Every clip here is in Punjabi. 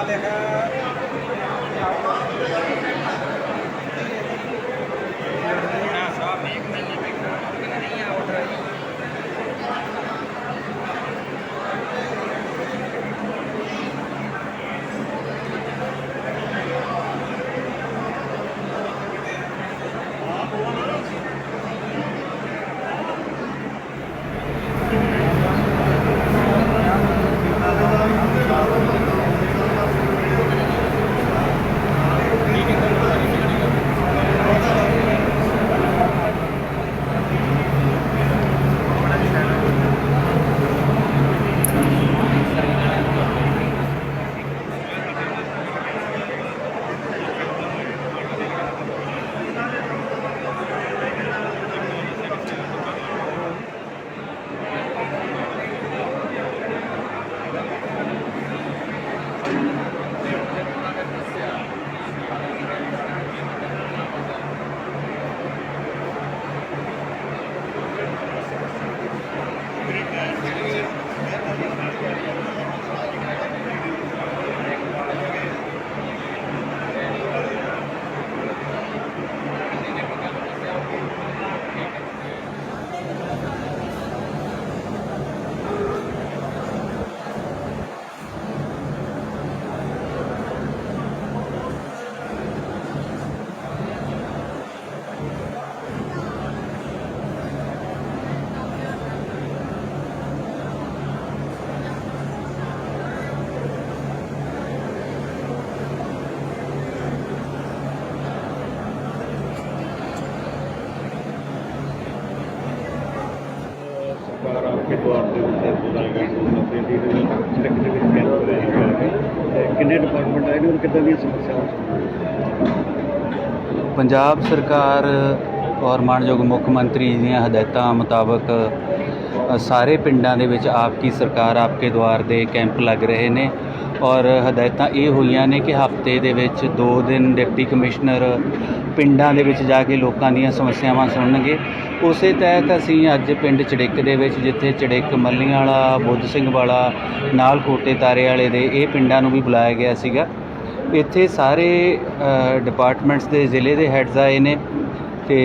ਸਰਕਾਰ ਕਿੰਨੇ ਆਏ ਨੇ ਔਰ ਕਿੱਦਾਂ ਦੀਆਂ ਸਮੱਸਿਆਵਾਂ ਪੰਜਾਬ ਸਰਕਾਰ ਔਰ ਮਾਨਯੋਗ ਮੁੱਖ ਮੰਤਰੀ ਜੀ ਦੀਆਂ ਹਦਾਇਤਾਂ ਮੁਤਾਬਕ ਸਾਰੇ ਪਿੰਡਾਂ ਦੇ ਵਿੱਚ ਆਪ ਕੀ ਸਰਕਾਰ ਆਪਕੇ ਦੁਆਰ ਦੇ ਕੈਂਪ ਲੱਗ ਰਹੇ ਨੇ ਔਰ ਹਦਾਇਤਾਂ ਇਹ ਹੋਈਆਂ ਨੇ ਕਿ ਹਫ਼ਤੇ ਦੇ ਵਿੱਚ 2 ਦਿਨ ਡਿਪਟੀ ਕਮਿਸ਼ਨਰ ਪਿੰਡਾਂ ਦੇ ਵਿੱਚ ਜਾ ਕੇ ਲੋਕਾਂ ਦੀਆਂ ਸਮੱਸਿਆਵਾਂ ਸੁਣਨਗੇ। ਉਸੇ ਤਹਿਤ ਅਸੀਂ ਅੱਜ ਪਿੰਡ ਚੜਿੱਕ ਦੇ ਵਿੱਚ, ਜਿੱਥੇ ਚੜਿੱਕ ਮੱਲੀਆਂ ਵਾਲਾ ਬੁੱਧ ਸਿੰਘ ਵਾਲਾ, ਨਾਲ ਕੋਟੇ ਤਾਰੇ ਵਾਲੇ ਦੇ ਇਹ ਪਿੰਡਾਂ ਨੂੰ ਵੀ ਬੁਲਾਇਆ ਗਿਆ ਸੀਗਾ। ਇੱਥੇ ਸਾਰੇ ਡਿਪਾਰਟਮੈਂਟਸ ਦੇ ਜ਼ਿਲ੍ਹੇ ਦੇ ਹੈੱਡਸ ਆਏ ਨੇ ਤੇ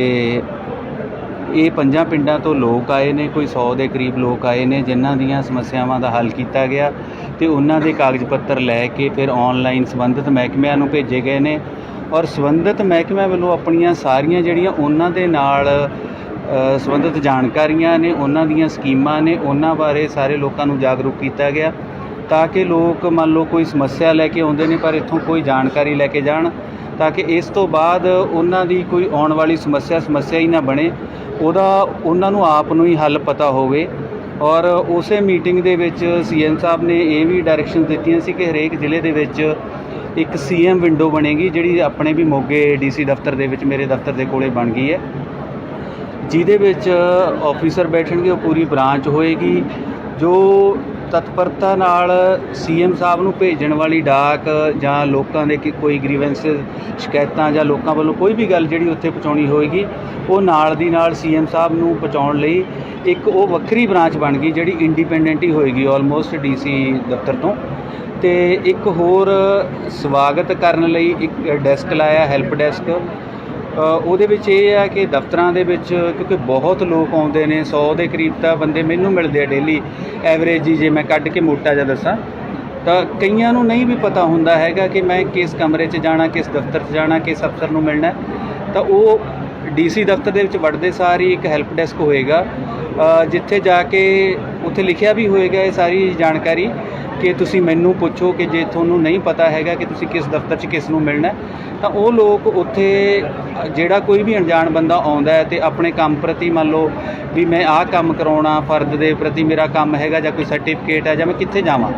ਇਹ ਪੰਜਾਂ ਪਿੰਡਾਂ ਤੋਂ ਲੋਕ ਆਏ ਨੇ, ਕੋਈ 100 ਦੇ ਕਰੀਬ ਲੋਕ ਆਏ ਨੇ, ਜਿਨ੍ਹਾਂ ਦੀਆਂ ਸਮੱਸਿਆਵਾਂ ਦਾ ਹੱਲ ਕੀਤਾ ਗਿਆ ਤੇ ਉਹਨਾਂ ਦੇ ਕਾਗਜ਼ ਪੱਤਰ ਲੈ ਕੇ ਫਿਰ ਆਨਲਾਈਨ ਸੰਬੰਧਿਤ ਮਹਿਕਮਿਆਂ ਨੂੰ ਭੇਜੇ ਗਏ ਨੇ। ਔਰ ਸੰਬੰਧਿਤ ਮਹਿਕਮਿਆਂ ਵੱਲੋਂ ਆਪਣੀਆਂ ਸਾਰੀਆਂ ਜਿਹੜੀਆਂ ਉਹਨਾਂ ਦੇ ਨਾਲ ਸੰਬੰਧਿਤ ਜਾਣਕਾਰੀਆਂ ਨੇ, ਉਹਨਾਂ ਦੀਆਂ ਸਕੀਮਾਂ ਨੇ, ਉਹਨਾਂ ਬਾਰੇ ਸਾਰੇ ਲੋਕਾਂ ਨੂੰ ਜਾਗਰੂਕ ਕੀਤਾ ਗਿਆ ਤਾਂ ਕਿ ਲੋਕ ਮੰਨ ਲਓ ਕੋਈ ਸਮੱਸਿਆ ਲੈ ਕੇ ਆਉਂਦੇ ਨੇ, ਪਰ ਇੱਥੋਂ ਕੋਈ ਜਾਣਕਾਰੀ ਲੈ ਕੇ ਜਾਣ ਤਾਂ ਕਿ ਇਸ ਤੋਂ ਬਾਅਦ ਉਹਨਾਂ ਦੀ ਕੋਈ ਆਉਣ ਵਾਲੀ ਸਮੱਸਿਆ ਸਮੱਸਿਆ ਹੀ ਨਾ ਬਣੇ। ਉਹਦਾ ਉਹਨਾਂ ਨੂੰ ਆਪ ਨੂੰ ਹੀ ਹੱਲ ਪਤਾ ਹੋਵੇ। ਔਰ ਉਸੇ ਮੀਟਿੰਗ ਦੇ ਵਿੱਚ ਸੀਐਮ ਸਾਹਿਬ ਨੇ ਇਹ ਵੀ ਡਾਇਰੈਕਸ਼ਨ ਦਿੱਤੀਆਂ ਸੀ ਕਿ ਹਰੇਕ ਜ਼ਿਲ੍ਹੇ ਦੇ ਵਿੱਚ ਇੱਕ ਸੀਐਮ ਵਿੰਡੋ ਬਣੇਗੀ ਜਿਹੜੀ ਆਪਣੇ ਵੀ ਮੋਗੇ ਡੀਸੀ ਦਫ਼ਤਰ ਦੇ ਵਿੱਚ ਮੇਰੇ ਦਫ਼ਤਰ ਦੇ ਕੋਲੇ ਬਣ ਗਈ ਹੈ। ਜਿਹਦੇ ਵਿੱਚ ਆਫੀਸਰ ਬੈਠਣਗੇ, ਉਹ ਪੂਰੀ ਬ੍ਰਾਂਚ ਹੋਏਗੀ। ਜੋ ਤਤਪਰਤਾ ਨਾਲ ਸੀਐਮ ਸਾਹਿਬ ਨੂੰ ਭੇਜਣ ਵਾਲੀ ਡਾਕ ਜਾਂ ਲੋਕਾਂ ਦੇ ਕੋਈ ਗ੍ਰੀਵੈਂਸ ਸ਼ਿਕਾਇਤਾਂ ਜਾਂ ਲੋਕਾਂ ਵੱਲੋਂ ਕੋਈ ਵੀ ਗੱਲ ਜਿਹੜੀ ਉੱਥੇ ਪਹੁੰਚਾਉਣੀ ਹੋਏਗੀ, ਉਹ ਨਾਲ ਦੀ ਨਾਲ ਸੀਐਮ ਸਾਹਿਬ ਨੂੰ ਪਹੁੰਚਾਉਣ ਲਈ ਇੱਕ ਉਹ ਵੱਖਰੀ ਬ੍ਰਾਂਚ ਬਣ ਗਈ ਜਿਹੜੀ ਇੰਡੀਪੈਂਡੈਂਟ ਹੀ ਹੋਏਗੀ ਆਲਮੋਸਟ ਡੀਸੀ ਦਫ਼ਤਰ ਤੋਂ। ਤੇ ਇੱਕ ਹੋਰ ਸਵਾਗਤ ਕਰਨ ਲਈ ਇੱਕ ਡੈਸਕ ਲਾਇਆ ਹੈਲਪ ਡੈਸਕ ਉਹਦੇ ਵਿੱਚ ਇਹ ਆ ਕਿ ਦਫ਼ਤਰਾਂ ਦੇ ਵਿੱਚ ਕਿਉਂਕਿ ਬਹੁਤ ਲੋਕ ਆਉਂਦੇ ਨੇ 100 ਦੇ ਕਰੀਬ ਤਾਂ ਬੰਦੇ ਮੈਨੂੰ ਮਿਲਦੇ ਆ ਡੇਲੀ ਐਵਰੇਜ ਹੀ ਜੇ ਮੈਂ ਕੱਢ ਕੇ ਮੋਟਾ ਜਿਹਾ ਦੱਸਾਂ, ਤਾਂ ਕਈਆਂ ਨੂੰ ਨਹੀਂ ਵੀ ਪਤਾ ਹੁੰਦਾ ਹੈਗਾ ਕਿ ਮੈਂ ਕਿਸ ਕਮਰੇ 'ਚ ਜਾਣਾ, ਕਿਸ ਦਫ਼ਤਰ 'ਚ ਜਾਣਾ, ਕਿਸ ਅਫਸਰ ਨੂੰ ਮਿਲਣਾ। ਤਾਂ ਉਹ ਡੀਸੀ ਦਫ਼ਤਰ ਦੇ ਵਿੱਚ ਵੜਦੇ ਸਾਰ ਹੀ ਇੱਕ ਹੈਲਪ ਡੈਸਕ ਹੋਏਗਾ। ਜਿੱਥੇ ਜਾ ਕੇ ਉੱਥੇ ਲਿਖਿਆ ਵੀ ਹੋਏਗਾ ਇਹ ਸਾਰੀ ਜਾਣਕਾਰੀ। ਕਿ ਤੁਸੀਂ ਮੈਨੂੰ ਪੁੱਛੋ ਕਿ ਜੇ ਤੁਹਾਨੂੰ ਨਹੀਂ ਪਤਾ ਹੈਗਾ ਕਿ ਤੁਸੀਂ ਕਿਸ ਦਫ਼ਤਰ 'ਚ ਕਿਸ ਨੂੰ ਮਿਲਣਾ ਤਾਂ ਉਹ ਲੋਕ ਉੱਥੇ, ਜਿਹੜਾ ਕੋਈ ਵੀ ਅਣਜਾਣ ਬੰਦਾ ਆਉਂਦਾ ਹੈ ਤੇ ਆਪਣੇ ਕੰਮ ਪ੍ਰਤੀ ਮੰਨ ਲਓ ਵੀ ਮੈਂ ਆਹ ਕੰਮ ਕਰਾਉਣਾ ਫਰਦ ਦੇ ਪ੍ਰਤੀ ਮੇਰਾ ਕੰਮ ਹੈਗਾ ਜਾਂ ਕੋਈ ਸਰਟੀਫਿਕੇਟ ਹੈ ਜਾਂ ਮੈਂ ਕਿੱਥੇ ਜਾਵਾਂ,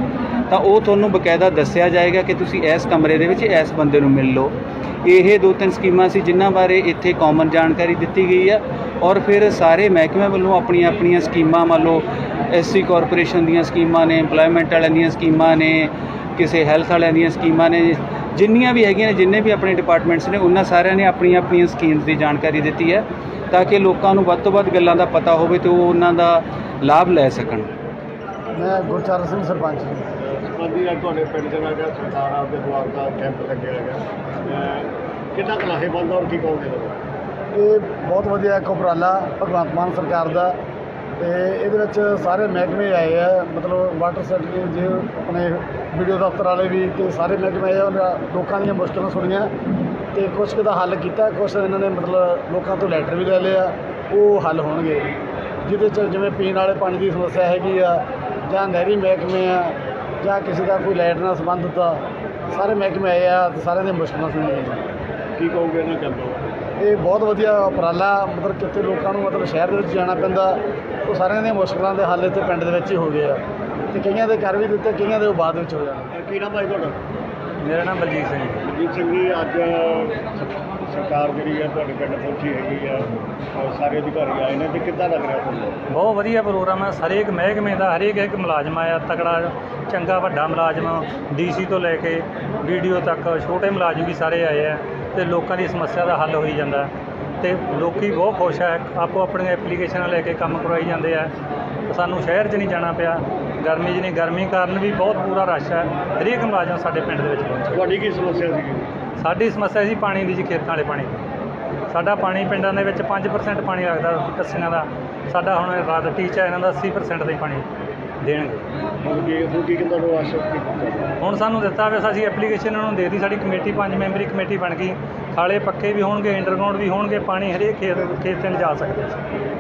ਤਾਂ ਉਹ ਤੁਹਾਨੂੰ ਬਕਾਇਦਾ ਦੱਸਿਆ ਜਾਏਗਾ ਕਿ ਤੁਸੀਂ ਇਸ ਕਮਰੇ ਦੇ ਵਿੱਚ ਇਸ ਬੰਦੇ ਨੂੰ ਮਿਲ ਲਓ। ਇਹ ਦੋ ਤਿੰਨ ਸਕੀਮਾਂ ਸੀ ਜਿਨ੍ਹਾਂ ਬਾਰੇ ਇੱਥੇ ਕਾਮਨ ਜਾਣਕਾਰੀ ਦਿੱਤੀ ਗਈ ਹੈ ਔਰ ਫਿਰ ਸਾਰੇ ਮਹਿਕਮਿਆਂ ਵੱਲੋਂ ਆਪਣੀਆਂ ਆਪਣੀਆਂ ਸਕੀਮਾਂ ਮੰਨ ਲਓ ਐਸਸੀ ਕਾਰਪੋਰੇਸ਼ਨ ਦੀਆਂ ਸਕੀਮਾਂ ਨੇ EMPLOYMENT ਵਾਲਿਆਂ ਦੀਆਂ ਸਕੀਮਾਂ ਨੇ ਕਿਸੇ ਹੈਲਥ ਵਾਲਿਆਂ ਦੀਆਂ ਸਕੀਮਾਂ ਨੇ ਜਿੰਨੀਆਂ ਵੀ ਹੈਗੀਆਂ ਨੇ ਜਿੰਨੇ ਵੀ ਆਪਣੇ ਡਿਪਾਰਟਮੈਂਟਸ ਨੇ ਉਹਨਾਂ ਸਾਰਿਆਂ ਨੇ ਆਪਣੀਆਂ ਆਪਣੀਆਂ ਸਕੀਮਸ ਦੀ ਜਾਣਕਾਰੀ ਦਿੱਤੀ ਹੈ ਤਾਂ ਕਿ ਲੋਕਾਂ ਨੂੰ ਵੱਧ ਤੋਂ ਵੱਧ ਗੱਲਾਂ ਦਾ ਪਤਾ ਹੋਵੇ ਤੇ ਉਹ ਉਹਨਾਂ ਦਾ ਲਾਭ ਲੈ ਸਕਣ। ਮੈਂ ਗੁਰਚਰਨ ਸਿੰਘ ਸਰਪੰਚ ਜੀ। ਤੁਹਾਡੇ ਪਿੰਡ ਦੇ ਨਾਲ ਜਿਹੜਾ ਸਰਕਾਰ ਆਪਦੇ ਦੁਆਰ ਦਾ ਕੈਂਪ ਲੱਗਿਆ ਹੈਗਾ ਕਿੰਨਾ ਕੁ ਲਾਹੇਵੰਦ ਔਰ ਕੀ ਕਹੋਗੇ? ਇਹ ਬਹੁਤ ਵਧੀਆ ਇੱਕ ਉਪਰਾਲਾ ਭਗਵੰਤ ਮਾਨ ਸਰਕਾਰ ਦਾ ਤੇ ਇਹਦੇ ਵਿੱਚ ਸਾਰੇ ਮਹਿਕਮੇ ਆਏ ਆ, ਮਤਲਬ ਵਾਟਰ ਸੈਕਟਰੀ ਜੇ ਆਪਣੇ ਵੀਡੀਓ ਦਫ਼ਤਰ ਵਾਲੇ ਵੀ ਤੇ ਸਾਰੇ ਮਹਿਕਮੇ ਆਏ ਉਹਨਾਂ ਲੋਕਾਂ ਦੀਆਂ ਮੁਸ਼ਕਲਾਂ ਸੁਣੀਆਂ ਤੇ ਕੁਛ ਕੁ ਦਾ ਹੱਲ ਕੀਤਾ, ਕੁਛ ਇਹਨਾਂ ਨੇ ਮਤਲਬ ਲੋਕਾਂ ਤੋਂ ਲੈਟਰ ਵੀ ਲੈ ਲਿਆ ਉਹ ਹੱਲ ਹੋਣਗੇ। ਜਿਹਦੇ ਚ ਜਿਵੇਂ ਪੀਣ ਵਾਲੇ ਪਾਣੀ ਦੀ ਸਮੱਸਿਆ ਹੈਗੀ ਆ, ਜਾਂ ਨਹਿਰੀ ਮਹਿਕਮੇ ਆ, ਜਾਂ ਕਿਸੇ ਦਾ ਕੋਈ ਲਾਈਟ ਨਾਲ ਸੰਬੰਧਿਤ ਆ, ਸਾਰੇ ਮਹਿਕਮੇ ਆਏ ਆ ਤੇ ਸਾਰਿਆਂ ਦੀਆਂ ਮੁਸ਼ਕਲਾਂ ਸੁਣੀਆਂ ਕੀ ਕਹੋਗੇ ਇਹਨਾਂ ਕੈਂਪਾਂ ਇਹ ਬਹੁਤ ਵਧੀਆ ਉਪਰਾਲਾ ਮਤਲਬ ਕਿਤੇ ਲੋਕਾਂ ਨੂੰ ਮਤਲਬ ਸ਼ਹਿਰ ਦੇ ਵਿੱਚ ਜਾਣਾ ਪੈਂਦਾ ਉਹ ਸਾਰਿਆਂ ਦੀਆਂ ਮੁਸ਼ਕਲਾਂ ਦੇ ਹੱਲ ਇੱਥੇ ਪਿੰਡ ਦੇ ਵਿੱਚ ਹੀ ਹੋ ਗਏ ਆ। ਤੇ ਕਈਆਂ ਦੇ ਕਰ ਵੀ ਦਿੱਤੇ ਕਈਆਂ ਦੇ ਉਹ ਬਾਅਦ ਵਿੱਚ ਹੋ ਅਹ ਕੀ ਨਾਮ ਹੈ ਜੀ ਤੁਹਾਡਾ? ਮੇਰਾ ਨਾਮ ਬਲਜੀਤ ਸਿੰਘ ਜੀ ਮਨਜੀਤ ਸਿੰਘ ਜੀ ਅੱਜ ਸਰਕਾਰ ਜਿਹੜੀ ਹੈ ਤੁਹਾਡੇ ਪਿੰਡ ਪਹੁੰਚੀ ਹੈਗੀ ਆ ਸਾਰੇ ਅਧਿਕਾਰੀ ਆਏ ਨੇ ਤੇ ਕਿੱਦਾਂ ਲੱਗ ਰਿਹਾ ਤੁਹਾਨੂੰ? ਬਹੁਤ ਵਧੀਆ ਪ੍ਰੋਗਰਾਮ ਹੈ ਹਰੇਕ ਮਹਿਕਮੇ ਦਾ ਹਰੇਕ ਇੱਕ ਮੁਲਾਜ਼ਮ ਆਇਆ ਤਕੜਾ ਚੰਗਾ ਵੱਡਾ ਮੁਲਾਜ਼ਮ ਡੀਸੀ ਤੋਂ ਲੈ ਕੇ ਵੀਡੀਓ ਤੱਕ ਛੋਟੇ ਮੁਲਾਜ਼ਮ ਵੀ ਸਾਰੇ ਆਏ ਆ। ਤੇ ਲੋਕਾਂ ਦੀ ਸਮੱਸਿਆ ਦਾ ਹੱਲ ਹੋਈ ਜਾਂਦਾ ਹੈ। ਤੇ ਲੋਕੀ ਬਹੁਤ ਖੁਸ਼ ਹੈ ਆਪੋ ਆਪਣੀਆਂ ਐਪਲੀਕੇਸ਼ਨਾਂ ਲੈ ਕੇ ਕੰਮ ਕਰਵਾਈ ਜਾਂਦੇ ਆ। ਸਾਨੂੰ ਸ਼ਹਿਰ 'ਚ ਨਹੀਂ ਜਾਣਾ ਪਿਆ ਗਰਮੀ 'ਚ ਨਹੀਂ ਗਰਮੀ ਕਾਰਨ ਵੀ ਬਹੁਤ ਪੂਰਾ ਰਸ਼ ਹੈ। ਹਰੇਕ ਮੁਲਾਜ਼ਮ ਸਾਡੇ ਪਿੰਡ ਦੇ ਵਿੱਚ ਪਹੁੰਚਿਆ। ਤੁਹਾਡੀ ਕੀ ਸਮੱਸਿਆ ਸੀਗੀ ਸਾਡੀ ਸਮੱਸਿਆ ਸੀ ਪਾਣੀ ਦੀ ਜੀ ਖੇਤਾਂ ਵਾਲੇ ਪਾਣੀ। ਸਾਡਾ ਪਾਣੀ ਪਿੰਡਾਂ ਦੇ ਵਿੱਚ 5% ਪਾਣੀ ਲੱਗਦਾ ਟੱਸੀਆਂ ਦਾ। ਸਾਡਾ ਹੁਣ ਰਾਤ ਟੀਚਾ ਇਹਨਾਂ ਦਾ 80% ਦਾ ਹੀ ਪਾਣੀ। ਦੇਣਗੇ। ਹੁਣ ਕੀ ਹੁਣ ਕੀ ਕਹਿੰਦਾ ਤੁਹਾਨੂੰ ਆਸ਼ਕ ਕੀਤਾ? ਹੁਣ ਸਾਨੂੰ ਦਿੱਤਾ ਵੇ ਅਸੀਂ ਐਪਲੀਕੇਸ਼ਨ ਉਹਨਾਂ ਨੂੰ ਦਿੱਤੀ ਸਾਡੀ ਕਮੇਟੀ ਪੰਜ ਮੈਂਬਰੀ ਕਮੇਟੀ ਬਣ ਗਈ। ਖਾਲੇ ਪੱਕੇ ਵੀ ਹੋਣਗੇ ਅੰਡਰਗਰਾਉਂਡ ਵੀ ਹੋਣਗੇ ਪਾਣੀ ਹਰੇਕ ਖੇਤ ਖੇਤ ਤੇ ਜਾ ਸਕਦਾ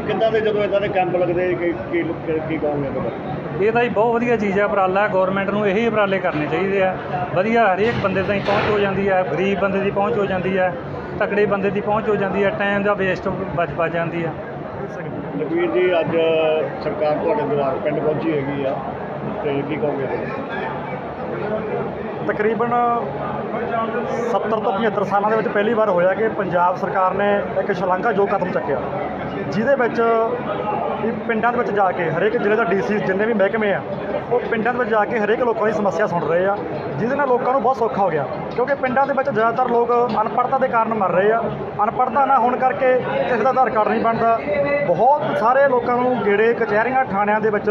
ਕਿੱਦਾਂ ਦੇ ਜਦੋਂ ਇਦਾਂ ਦੇ ਕੈਂਪ ਲੱਗਦੇ ਕੀ ਕੀ ਕੀ ਕਹੋਗੇ ਬਾਰੇ? ਇਹ ਤਾਂ ਜੀ ਬਹੁਤ ਵਧੀਆ ਚੀਜ਼ ਹੈ ਉਪਰਾਲਾ ਹੈ ਗਵਰਨਮੈਂਟ ਨੂੰ ਇਹੀ ਉਪਰਾਲੇ ਕਰਨੇ ਚਾਹੀਦੇ ਆ। ਵਧੀਆ ਹਰੇਕ ਬੰਦੇ ਤਾਈਂ ਪਹੁੰਚ ਹੋ ਜਾਂਦੀ ਹੈ ਗਰੀਬ ਬੰਦੇ ਦੀ ਪਹੁੰਚ ਹੋ ਜਾਂਦੀ ਹੈ ਤਕੜੇ ਬੰਦੇ ਦੀ ਪਹੁੰਚ ਹੋ ਜਾਂਦੀ ਹੈ ਟਾਈਮ ਦਾ ਵੇਸਟ ਬਚ ਬਚ ਜਾਂਦੀ ਹੈ। ਲਖਵੀਰ ਜੀ, ਅੱਜ ਸਰਕਾਰ ਤੁਹਾਡੇ ਦੁਆਰ ਪਿੰਡ ਪਹੁੰਚੀ ਹੈਗੀ ਆ। ਤੇ ਕੀ ਕਹੋਗੇ? ਤਕਰੀਬਨ 70 ਤੋਂ 75 ਸਾਲਾਂ ਦੇ ਵਿੱਚ ਪਹਿਲੀ ਵਾਰ ਹੋਇਆ ਕਿ ਪੰਜਾਬ ਸਰਕਾਰ ਨੇ ਇੱਕ ਸ਼ਲਾਘਾ ਸ਼ਲਾਘਾਯੋਗ ਕਦਮ ਚੱਕਿਆ। ਜਿਹਦੇ ਵਿੱਚ ਵੀ ਪਿੰਡਾਂ ਦੇ ਵਿੱਚ ਜਾ ਕੇ ਹਰੇਕ ਜ਼ਿਲ੍ਹੇ ਦਾ ਡੀਸੀ ਜਿੰਨੇ ਵੀ ਮਹਿਕਮੇ ਆ ਉਹ ਪਿੰਡਾਂ ਦੇ ਵਿੱਚ ਜਾ ਕੇ ਹਰੇਕ ਲੋਕਾਂ ਦੀ ਸਮੱਸਿਆ ਸੁਣ ਰਹੇ ਆ, ਜਿਹਦੇ ਨਾਲ ਲੋਕਾਂ ਨੂੰ ਬਹੁਤ ਸੌਖਾ ਹੋ ਗਿਆ। ਕਿਉਂਕਿ ਪਿੰਡਾਂ ਦੇ ਵਿੱਚ ਜ਼ਿਆਦਾਤਰ ਲੋਕ ਅਨਪੜ੍ਹਤਾ ਦੇ ਕਾਰਨ ਮਰ ਰਹੇ ਆ। ਅਨਪੜ੍ਹਤਾ ਨਾ ਹੋਣ ਕਰਕੇ ਕਿਸੇ ਦਾ ਆਧਾਰ ਕਾਰਡ ਨਹੀਂ ਬਣਦਾ। ਬਹੁਤ ਸਾਰੇ ਲੋਕਾਂ ਨੂੰ ਗੇੜੇ, ਕਚਹਿਰੀਆਂ, ਥਾਣਿਆਂ ਦੇ ਵਿੱਚ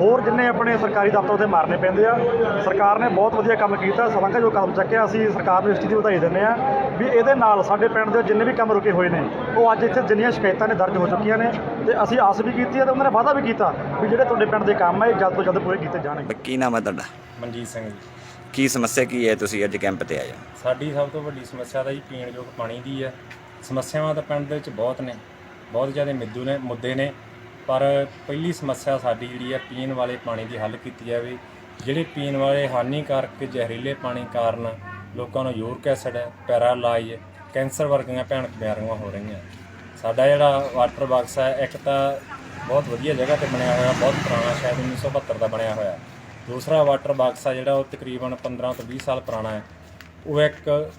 ਹੋਰ ਜਿੰਨੇ ਆਪਣੇ ਸਰਕਾਰੀ ਦਫ਼ਤਰ ਉੱਤੇ ਮਾਰਨੇ ਪੈਂਦੇ ਆ ਸਰਕਾਰ ਨੇ ਬਹੁਤ ਵਧੀਆ ਕੰਮ ਕੀਤਾ ਸਲਾਘਾ ਜੋ ਕਦਮ ਚੱਕਿਆ ਅਸੀਂ ਸਰਕਾਰ ਨੂੰ ਇਸ ਚੀਜ਼ ਦੀ ਵਧਾਈ ਦਿੰਦੇ ਆ ਵੀ ਇਹਦੇ ਨਾਲ ਸਾਡੇ ਪਿੰਡ ਦੇ ਜਿੰਨੇ ਵੀ ਕੰਮ ਰੁਕੇ ਹੋਏ ਨੇ ਉਹ ਅੱਜ ਇੱਥੇ ਜਿੰਨੀਆਂ ਸ਼ਿਕਾਇਤਾਂ ਨੇ ਦਰਜ ਹੋ ਚੁੱਕੀਆਂ ਨੇ ਤੇ ਅਸੀਂ ਆਸ ਵੀ ਕੀਤੀ ਹੈ ਤੇ ਉਹਨਾਂ ਨੇ ਵਾਅਦਾ ਵੀ ਕੀਤਾ ਵੀ ਜਿਹੜੇ ਤੁਹਾਡੇ ਪਿੰਡ ਦੇ ਕੰਮ ਆ ਇਹ ਜਲਦ ਤੋਂ ਜਲਦ ਪੂਰੇ ਕੀਤੇ ਜਾਣਗੇ। ਕੀ ਨਾਮ ਹੈ ਤੁਹਾਡਾ? ਮਨਜੀਤ ਸਿੰਘ ਜੀ। ਕੀ ਸਮੱਸਿਆ ਕੀ ਹੈ ਤੁਸੀਂ ਅੱਜ ਕੈਂਪ ਤੇ ਆਏ ਹੋ? ਸਾਡੀ ਸਭ ਤੋਂ ਵੱਡੀ ਸਮੱਸਿਆ ਤਾਂ ਜੀ ਪੀਣ ਯੋਗ ਪਾਣੀ ਦੀ ਹੈ। ਸਮੱਸਿਆਵਾਂ ਤਾਂ ਪਿੰਡ ਦੇ ਵਿੱਚ ਬਹੁਤ ਨੇ ਬਹੁਤ ਜ਼ਿਆਦਾ ਮਿੱਦੂ ਨੇ ਮੁੱਦੇ ਨੇ। ਪਰ ਪਹਿਲੀ ਸਮੱਸਿਆ ਸਾਡੀ ਜਿਹੜੀ ਹੈ, ਪੀਣ ਵਾਲੇ ਪਾਣੀ ਦੀ ਹੱਲ ਕੀਤੀ ਜਾਵੇ। ਜਿਹੜੇ ਪੀਣ ਵਾਲੇ ਹਾਨੀਕਾਰਕ ਜ਼ਹਿਰੀਲੇ ਪਾਣੀ ਕਾਰਨ ਲੋਕਾਂ ਨੂੰ ਯੂਰਿਕ ਐਸਿਡ, ਪੈਰਾਲਾਈਜ਼, ਕੈਂਸਰ ਵਰਗੀਆਂ ਭਿਆਨਕ ਬਿਮਾਰੀਆਂ ਹੋ ਰਹੀਆਂ। ਸਾਡਾ ਜਿਹੜਾ ਵਾਟਰ ਬਾਕਸ ਹੈ, ਇੱਕ ਤਾਂ ਬਹੁਤ ਵਧੀਆ ਜਗ੍ਹਾ ਤੇ ਬਣਿਆ ਹੋਇਆ, ਬਹੁਤ ਪੁਰਾਣਾ, ਸ਼ਾਇਦ 1972 ਦਾ ਬਣਿਆ ਹੋਇਆ। ਦੂਸਰਾ ਵਾਟਰ ਬਾਕਸ ਆ ਜਿਹੜਾ, ਉਹ ਤਕਰੀਬਨ 15 ਤੋਂ 20 ਸਾਲ ਪੁਰਾਣਾ ਹੈ। ਉਹ ਇੱਕ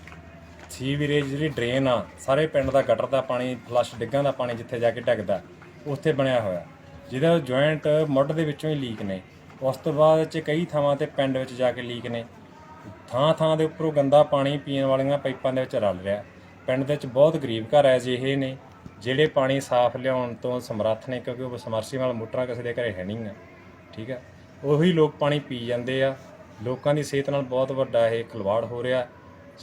ਸੀਵਰੇਜ ਜਿਹੜੀ ਡਰੇਨ ਆ, ਸਾਰੇ ਪਿੰਡ ਦਾ ਗਟਰ ਦਾ ਪਾਣੀ, ਫਲਸ਼ ਡਿੱਗਾਂ ਦਾ ਪਾਣੀ ਜਿੱਥੇ ਜਾ ਕੇ ਡਿੱਗਦਾ। ਉੱਥੇ ਬਣਿਆ ਹੋਇਆ। ਜਿਹਦਾ ਜੁਆਇੰਟ ਮੁੱਢ ਦੇ ਵਿੱਚੋਂ ਹੀ ਲੀਕ ਨੇ। ਉਸ ਤੋਂ ਬਾਅਦ ਚ ਕਈ ਥਾਵਾਂ ਤੇ ਪਿੰਡ ਵਿੱਚ ਜਾ ਕੇ ਲੀਕ ਨੇ। ਥਾਂ ਥਾਂ ਦੇ ਉੱਪਰੋਂ ਗੰਦਾ ਪਾਣੀ ਪੀਣ ਵਾਲੀਆਂ ਪਾਈਪਾਂ ਦੇ ਵਿੱਚ ਰਲ ਰਿਹਾ। ਪਿੰਡ ਦੇ ਵਿੱਚ ਬਹੁਤ ਗਰੀਬ ਘਰ ਐ ਜਿਹੇ ਨੇ, ਜਿਹੜੇ ਪਾਣੀ ਸਾਫ਼ ਲਿਆਉਣ ਤੋਂ ਸਮਰੱਥ ਨੇ, ਕਿਉਂਕਿ ਉਹ ਸਮਰਸੀਬਲ ਮੋਟਰਾਂ ਕਿਸੇ ਦੇ ਘਰੇ ਹੈ ਨਹੀਂ ਆ। ਠੀਕ ਆ? ਉਹੀ ਲੋਕ ਪਾਣੀ ਪੀ ਜਾਂਦੇ ਆ। ਲੋਕਾਂ ਦੀ ਸਿਹਤ ਨਾਲ ਬਹੁਤ ਵੱਡਾ ਇਹ ਖਿਲਵਾੜ ਹੋ ਰਿਹਾ।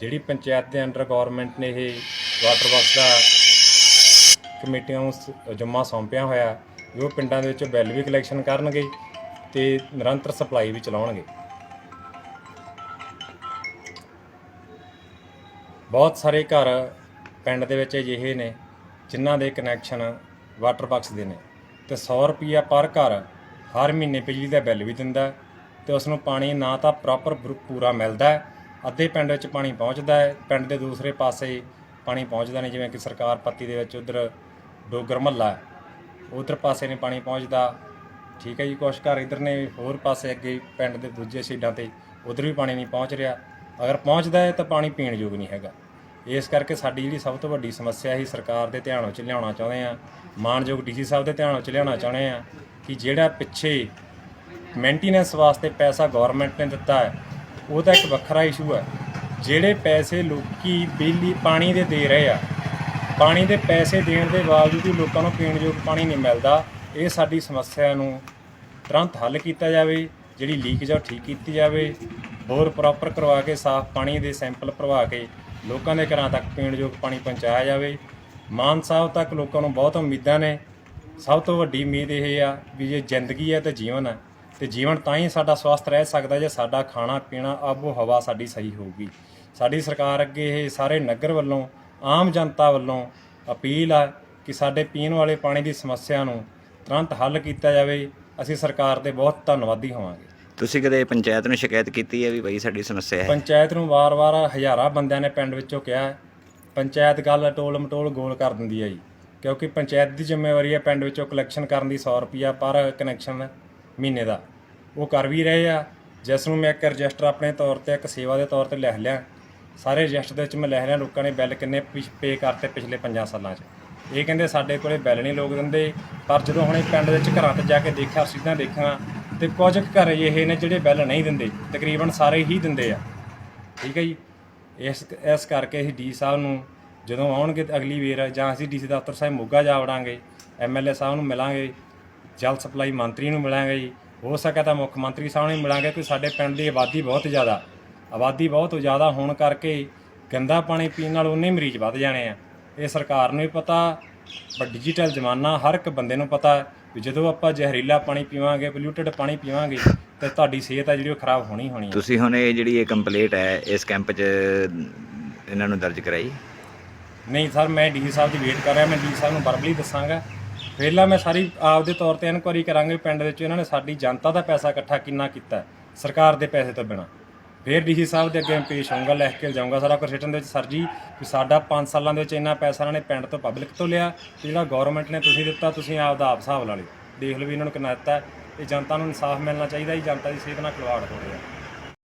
ਜਿਹੜੀ ਪੰਚਾਇਤ ਦੇ ਅੰਡਰ ਗਵਰਨਮੈਂਟ ਨੇ ਇਹ ਵਾਟਰ ਵਰਕਸ ਦਾ ਕਮੇਟੀਆਂ ਨੂੰ ਸ- ਜੁੰਮਾ ਸੌਂਪਿਆ ਹੋਇਆ ਵੀ ਉਹ ਪਿੰਡਾਂ ਦੇ ਵਿੱਚ ਬਿੱਲ ਵੀ ਕਲੈਕਸ਼ਨ ਕਰਨਗੇ ਤੇ ਨਿਰੰਤਰ ਸਪਲਾਈ ਵੀ ਚਲਾਉਣਗੇ। ਬਹੁਤ ਸਾਰੇ ਘਰ ਪਿੰਡ ਦੇ ਵਿੱਚ ਅਜਿਹੇ ਨੇ ਜਿਨ੍ਹਾਂ ਦੇ ਕਨੈਕਸ਼ਨ ਵਾਟਰ ਬਾਕਸ ਦੇ ਨੇ ਤੇ 100 ਰੁਪਿਆ ਪਰ ਘਰ ਹਰ ਮਹੀਨੇ ਬਿਜਲੀ ਦਾ ਬਿੱਲ ਵੀ ਦਿੰਦਾ ਹੈ ਤੇ ਉਸ ਨੂੰ ਪਾਣੀ ਨਾ ਤਾਂ ਪ੍ਰੋਪਰ ਪੂਰਾ ਮਿਲਦਾ ਹੈ, ਅੱਧੇ ਪਿੰਡ ਵਿੱਚ ਪਾਣੀ ਪਹੁੰਚਦਾ ਹੈ, ਪਿੰਡ ਦੇ ਦੂਸਰੇ ਪਾਸੇ ਪਾਣੀ ਪਹੁੰਚਦਾ ਨਹੀਂ, ਜਿਵੇਂ ਕਿ ਸਰਕਾਰ ਪੱਤੀ ਦੇ ਵਿੱਚ ਉਧਰ ਡੋਗਰ ਮਹੱਲਾ ਹੈ। ਉਧਰ ਪਾਸੇ ਨਹੀਂ ਪਾਣੀ ਪਹੁੰਚਦਾ। ਠੀਕ ਹੈ ਜੀ, ਕੁਛ ਘਰ ਇਧਰ ਨੇ, ਹੋਰ ਪਾਸੇ ਅੱਗੇ ਪਿੰਡ ਦੇ ਦੂਜੇ ਸੀਡਾਂ ਤੇ ਉਧਰ ਵੀ ਪਾਣੀ ਨਹੀਂ ਪਹੁੰਚ ਰਿਹਾ। ਅਗਰ ਪਹੁੰਚਦਾ ਹੈ ਤਾਂ ਪਾਣੀ ਪੀਣ ਯੋਗ ਨਹੀਂ ਹੈਗਾ। ਇਸ ਕਰਕੇ ਸਾਡੀ ਜਿਹੜੀ ਸਭ ਤੋਂ ਵੱਡੀ ਸਮੱਸਿਆ ਹੀ ਸਰਕਾਰ ਦੇ ਧਿਆਨ ਵਿੱਚ ਲਿਆਉਣਾ ਚਾਹੁੰਦੇ ਆ ਮਾਨਯੋਗ ਡੀਸੀ ਸਾਹਿਬ ਦੇ ਧਿਆਨ ਵਿੱਚ ਲਿਆਉਣਾ ਚਾਹੁੰਦੇ ਆ ਕਿ ਜਿਹੜਾ ਪਿੱਛੇ ਮੇਨਟੇਨੈਂਸ ਵਾਸਤੇ ਪੈਸਾ ਗਵਰਨਮੈਂਟ ਨੇ ਦਿੱਤਾ ਹੈ ਉਹ ਤਾਂ ਇੱਕ ਵੱਖਰਾ ਇਸ਼ੂ ਹੈ। ਜਿਹੜੇ ਪੈਸੇ ਲੋਕੀ ਬਿਜਲੀ ਪਾਣੀ ਦੇ ਦੇ ਰਹੇ ਆ ਪਾਣੀ ਦੇ ਪੈਸੇ ਦੇਣ ਦੇ ਬਾਵਜੂਦ ਵੀ ਲੋਕਾਂ ਨੂੰ ਪੀਣ ਯੋਗ ਪਾਣੀ ਨਹੀਂ ਮਿਲਦਾ, ਇਹ ਸਾਡੀ ਸਮੱਸਿਆ ਨੂੰ ਤੁਰੰਤ ਹੱਲ ਕੀਤਾ ਜਾਵੇ, ਜਿਹੜੀ ਲੀਕੇਜ ਆ ਉਹ ਠੀਕ ਕੀਤੀ ਜਾਵੇ, ਹੋਰ ਪ੍ਰੋਪਰ ਕਰਵਾ ਕੇ, ਸਾਫ਼ ਪਾਣੀ ਦੇ ਸੈਂਪਲ ਭਰਵਾ ਕੇ ਲੋਕਾਂ ਦੇ ਘਰਾਂ ਤੱਕ ਪੀਣ ਯੋਗ ਪਾਣੀ ਪਹੁੰਚਾਇਆ ਜਾਵੇ। ਮਾਨ ਸਾਹਿਬ ਤੱਕ ਲੋਕਾਂ ਨੂੰ ਬਹੁਤ ਉਮੀਦਾਂ ਨੇ। ਸਭ ਤੋਂ ਵੱਡੀ ਉਮੀਦ ਇਹ ਆ ਵੀ ਜੇ ਜ਼ਿੰਦਗੀ ਹੈ ਤਾਂ ਜੀਵਨ ਹੈ ਤੇ ਜੀਵਨ ਤਾਂ ਹੀ ਸਾਡਾ ਸਵਸਥ ਰਹਿ ਸਕਦਾ ਜੇ ਸਾਡਾ ਖਾਣਾ ਪੀਣਾ ਆਬੋ ਹਵਾ ਸਾਡੀ ਸਹੀ ਹੋਊਗੀ। ਸਾਡੀ ਸਰਕਾਰ ਅੱਗੇ ਇਹ ਸਾਰੇ ਨਗਰ ਵੱਲੋਂ ਆਮ ਜਨਤਾ ਵੱਲੋਂ ਅਪੀਲ ਆ ਕਿ ਸਾਡੇ ਪੀਣ ਵਾਲੇ ਪਾਣੀ ਦੀ ਸਮੱਸਿਆ ਨੂੰ ਤੁਰੰਤ ਹੱਲ ਕੀਤਾ ਜਾਵੇ। ਅਸੀਂ ਸਰਕਾਰ ਦੇ ਬਹੁਤ ਧੰਨਵਾਦੀ ਹੋਵਾਂਗੇ। ਤੁਸੀਂ ਕਦੇ ਪੰਚਾਇਤ ਨੂੰ ਸ਼ਿਕਾਇਤ ਕੀਤੀ ਹੈ ਵੀ ਭਾਈ ਸਾਡੀ ਸਮੱਸਿਆ ਹੈ? ਪੰਚਾਇਤ ਨੂੰ ਵਾਰ-ਵਾਰ ਹਜ਼ਾਰਾਂ ਬੰਦਿਆਂ ਨੇ ਪਿੰਡ ਵਿੱਚੋਂ ਕਿਹਾ ਹੈ। ਪੰਚਾਇਤ ਗੱਲ ਟੋਲ ਮਟੋਲ ਗੋਲ ਕਰ ਦਿੰਦੀ ਹੈ ਜੀ। ਕਿਉਂਕਿ ਪੰਚਾਇਤ ਦੀ ਜ਼ਿੰਮੇਵਾਰੀ ਹੈ ਪਿੰਡ ਵਿੱਚੋਂ ਕਲੈਕਸ਼ਨ ਕਰਨ ਦੀ 100 ਰੁਪਿਆ ਪਰ ਕਨੈਕਸ਼ਨ ਮਹੀਨੇ ਦਾ। ਉਹ ਕਰ ਵੀ ਰਹੇ ਆ। ਜਿਸ ਨੂੰ ਮੈਂ ਇੱਕ ਰਜਿਸਟਰ ਆਪਣੇ ਤੌਰ ਤੇ ਇੱਕ ਸੇਵਾ ਦੇ ਤੌਰ ਤੇ ਲਿਖ ਲਿਆ। ਸਾਰੇ ਰਜਿਸਟਰ ਦੇ ਵਿੱਚ ਮੈਂ ਲਿਖ ਲਿਆ ਲੋਕਾਂ ਨੇ ਬਿੱਲ ਕਿੰਨੇ ਪੇ ਕਰਤੇ ਪਿਛਲੇ 5 ਸਾਲਾਂ 'ਚ। ਇਹ ਕਹਿੰਦੇ ਸਾਡੇ ਕੋਲੇ ਬਿੱਲ ਨਹੀਂ ਲੋਕ ਦਿੰਦੇ, ਪਰ ਜਦੋਂ ਹੁਣੇ ਪਿੰਡ ਦੇ ਵਿੱਚ ਘਰਾਂ ਤੇ ਜਾ ਕੇ ਦੇਖਿਆ, ਰਸੀਦਾਂ ਦੇਖਾਂ ਤੇ ਕੁਝ ਕੁ ਘਰ ਇਹ ਨੇ ਜਿਹੜੇ ਬਿੱਲ ਨਹੀਂ ਦਿੰਦੇ, ਤਕਰੀਬਨ ਸਾਰੇ ਹੀ ਦਿੰਦੇ ਆ। ਠੀਕ ਹੈ ਜੀ? ਇਸ ਇਸ ਕਰਕੇ ਅਸੀਂ ਡੀ ਸਾਹਿਬ ਨੂੰ ਜਦੋਂ ਆਉਣਗੇ ਅਗਲੀ ਵਾਰ ਜਾਂ ਅਸੀਂ ਡੀਸੀ ਦਫ਼ਤਰ ਸਾਹਿਬ ਮੋਗਾ ਜਾ ਵੜਾਂਗੇ ਐਮਐਲਏ ਸਾਹਿਬ ਨੂੰ ਮਿਲਾਂਗੇ, ਜਲ ਸਪਲਾਈ ਮੰਤਰੀ ਨੂੰ ਮਿਲਾਂਗੇ ਜੀ, ਹੋ ਸਕੇ ਤਾਂ ਮੁੱਖ ਮੰਤਰੀ ਸਾਹਿਬ ਨੂੰ ਮਿਲਾਂਗੇ ਕਿ ਸਾਡੇ ਪਿੰਡ ਦੀ ਆਬਾਦੀ ਬਹੁਤ ਜ਼ਿਆਦਾ। ਆਬਾਦੀ ਬਹੁਤ ਜ਼ਿਆਦਾ ਹੋਣ ਕਰਕੇ ਗੰਦਾ ਪਾਣੀ ਪੀਣ ਨਾਲ ਉਨੇ ਹੀ ਮਰੀਜ਼ ਵੱਧ ਜਾਣੇ ਆ। ਇਹ ਸਰਕਾਰ ਨੂੰ ਵੀ ਪਤਾ ਪਰ ਡਿਜੀਟਲ ਜ਼ਮਾਨਾ ਹਰ ਇੱਕ ਬੰਦੇ ਨੂੰ ਪਤਾ ਹੈ ਵੀ ਜਦੋਂ ਆਪਾਂ ਜ਼ਹਿਰੀਲਾ ਪਾਣੀ ਪੀਵਾਂਗੇ ਪੋਲਿਊਟਡ ਪਾਣੀ ਪੀਵਾਂਗੇ ਤੇ ਤੁਹਾਡੀ ਸਿਹਤ ਆ ਜਿਹੜੀ ਉਹ ਖਰਾਬ ਹੋਣੀ ਹੋਣੀ ਹੈ ਤੁਸੀਂ ਹੁਣ ਇਹ ਜਿਹੜੀ ਇਹ ਕੰਪਲੀਟ ਹੈ ਇਸ ਕੈਂਪ 'ਚ ਇਹਨਾਂ ਨੂੰ ਦਰਜ ਕਰਾਈ? ਨਹੀਂ ਸਰ ਮੈਂ ਡੀਸੀ ਸਾਹਿਬ ਦੀ ਵੇਟ ਕਰ ਰਿਹਾ ਮੈਂ ਡੀਸੀ ਸਾਹਿਬ ਨੂੰ ਵਰਬਲੀ ਦੱਸਾਂਗਾ। ਪਹਿਲਾਂ ਮੈਂ ਸਾਰੀ ਆਪਦੇ ਤੌਰ ਤੇ ਇਨਕੁਆਰੀ ਕਰਾਂਗੇ ਪਿੰਡ ਵਿੱਚ ਇਹਨਾਂ ਨੇ ਸਾਡੀ ਜਨਤਾ ਦਾ ਪੈਸਾ ਇਕੱਠਾ ਕਿੰਨਾ ਕੀਤਾ ਹੈ, ਸਰਕਾਰ ਦੇ ਪੈਸੇ ਤੋਂ ਬਿਨਾ। ਫਿਰ ਡੀਸੀ ਸਾਹਿਬ ਦੇ ਅੱਗੇ ਪੇਸ਼ ਹੋਊਂਗਾ ਲਿਖ ਕੇ ਜਾਊਂਗਾ ਸਾਰਾ ਕੁਝ ਦੇ ਵਿੱਚ। ਸਰ ਜੀ, ਵੀ ਸਾਡਾ 5 ਸਾਲਾਂ ਦੇ ਵਿੱਚ ਇੰਨਾ ਪੈਸਾ ਇਹਨਾਂ ਨੇ ਪਿੰਡ ਤੋਂ ਪਬਲਿਕ ਤੋਂ ਲਿਆ, ਤੇ ਜਿਹੜਾ ਗਵਰਨਮੈਂਟ ਨੇ ਤੁਸੀਂ ਦਿੱਤਾ, ਤੁਸੀਂ ਆਪ ਦਾ ਆਪ ਹਿਸਾਬ ਲਾ ਲਿਓ। ਦੇਖ ਲਓ ਵੀ ਇਹਨਾਂ ਨੂੰ ਕਿੰਨਾ ਦਿੱਤਾ ਇਹ ਜਨਤਾ ਨੂੰ ਇਨਸਾਫ ਮਿਲਣਾ ਚਾਹੀਦਾ ਜੀ, ਜਨਤਾ ਦੀ ਸਿਹਤ ਨਾਲ ਖਿਲਵਾੜ ਹੋ ਰਿਹਾ।